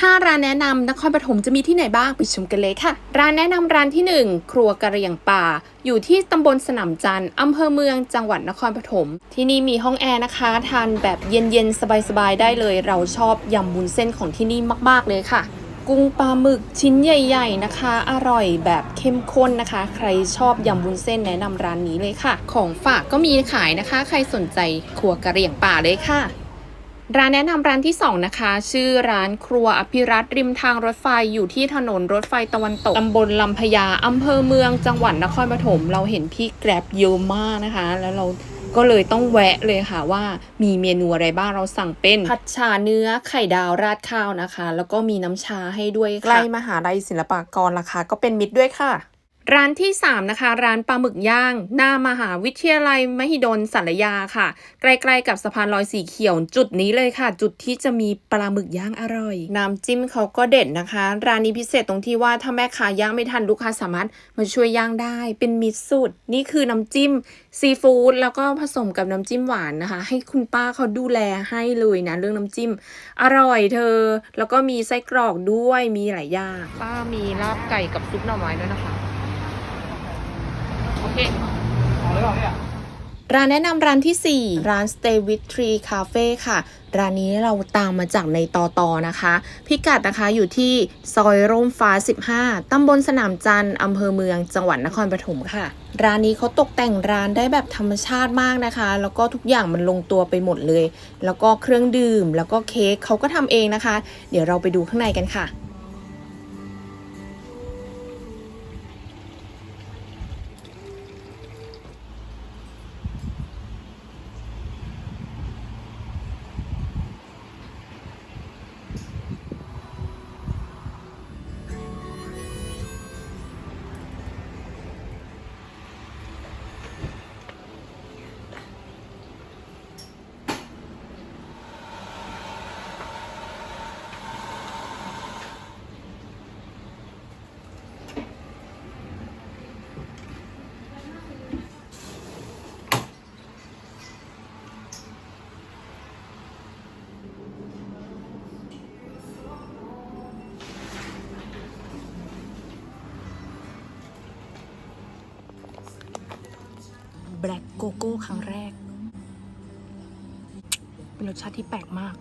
5 ร้านแนะนำนครปฐมจะมีที่ไหนบ้างไปชมกันเลยค่ะ ร้านแนะนำร้านที่ 1 ครัวกระเรียงป่า อยู่ที่ตำบลสนามจันทร์อำเภอเมืองจังหวัดนครปฐม ที่นี่มีห้องแอร์นะคะ ทานแบบเย็นๆ สบายๆ ได้เลย เราชอบยำบุญเส้นของที่นี่มากๆเลยค่ะ กุ้งปลาหมึกชิ้นใหญ่ ๆนะคะ อร่อยแบบเข้มข้นนะคะ ใครชอบยำวุ้นเส้นแนะนำร้านนี้เลยค่ะ ของฝากก็มีขายนะคะ ใครสนใจครัวกระเรียงป่าเลยค่ะ ร้านแนะนำร้านที่ 2 นะคะ ชื่อร้านครัวอภิรัตริมทางรถไฟอยู่ที่ถนนรถไฟตะวันตกตำบลลำพญาอำเภอเมืองจังหวัดนครปฐมเราเห็นพี่แกร็บเยอะมากนะคะ แล้วเราก็เลยต้องแวะเลยค่ะว่ามีเมนูอะไรบ้างเราสั่งเป็นผัดชาเนื้อไข่ดาวราดข้าวนะคะ แล้วก็มีน้ำชาให้ด้วยค่ะใกล้มหาลัยศิลปากรราคาก็เป็นมิตรด้วยค่ะ ร้านที่ 3 นะคะ ร้านปลาหมึกย่าง หน้ามหาวิทยาลัยมหิดลสารยาค่ะ ใกล้ๆกับสะพานลอยสีเขียวจุดนี้เลยค่ะ จุดที่จะมีปลาหมึกย่างอร่อย น้ำจิ้มเขาก็เด็ดนะคะ ร้านนี้พิเศษตรงที่ว่าถ้าแม่ค้าย่างไม่ทันลูกค้าสามารถมาช่วยย่างได้ เป็นมิตรสุด นี่คือน้ำจิ้มซีฟู้ดแล้วก็ผสมกับน้ำจิ้มหวานนะคะ ให้คุณป้าเขาดูแลให้เลยนะเรื่องน้ำจิ้ม อร่อยเธอ แล้วก็มีไส้กรอกด้วยมีหลายอย่างป้ามีลาบไก่กับซุปหน่อไม้ด้วยนะคะ โอเคร้านแนะนำร้านที่ 4 ร้าน Stay with Tree Cafe ค่ะ ร้านนี้เราตามมาจากในตอตอนะคะ พิกัดนะคะอยู่ที่ซอยร่มฟ้า 15 ตำบลสนามจันทร์อำเภอเมืองจังหวัดนครปฐมค่ะ ร้านนี้เขาตกแต่งร้านได้แบบธรรมชาติมากนะคะ แล้วก็ทุกอย่างมันลงตัวไปหมดเลย แล้วก็เครื่องดื่ม แล้วก็เค้กเขาก็ทำเองนะคะ เดี๋ยวเราไปดูข้างในกันค่ะ แบล็กโกโก้ครั้งแรก เป็นรสชาติที่แปลกมาก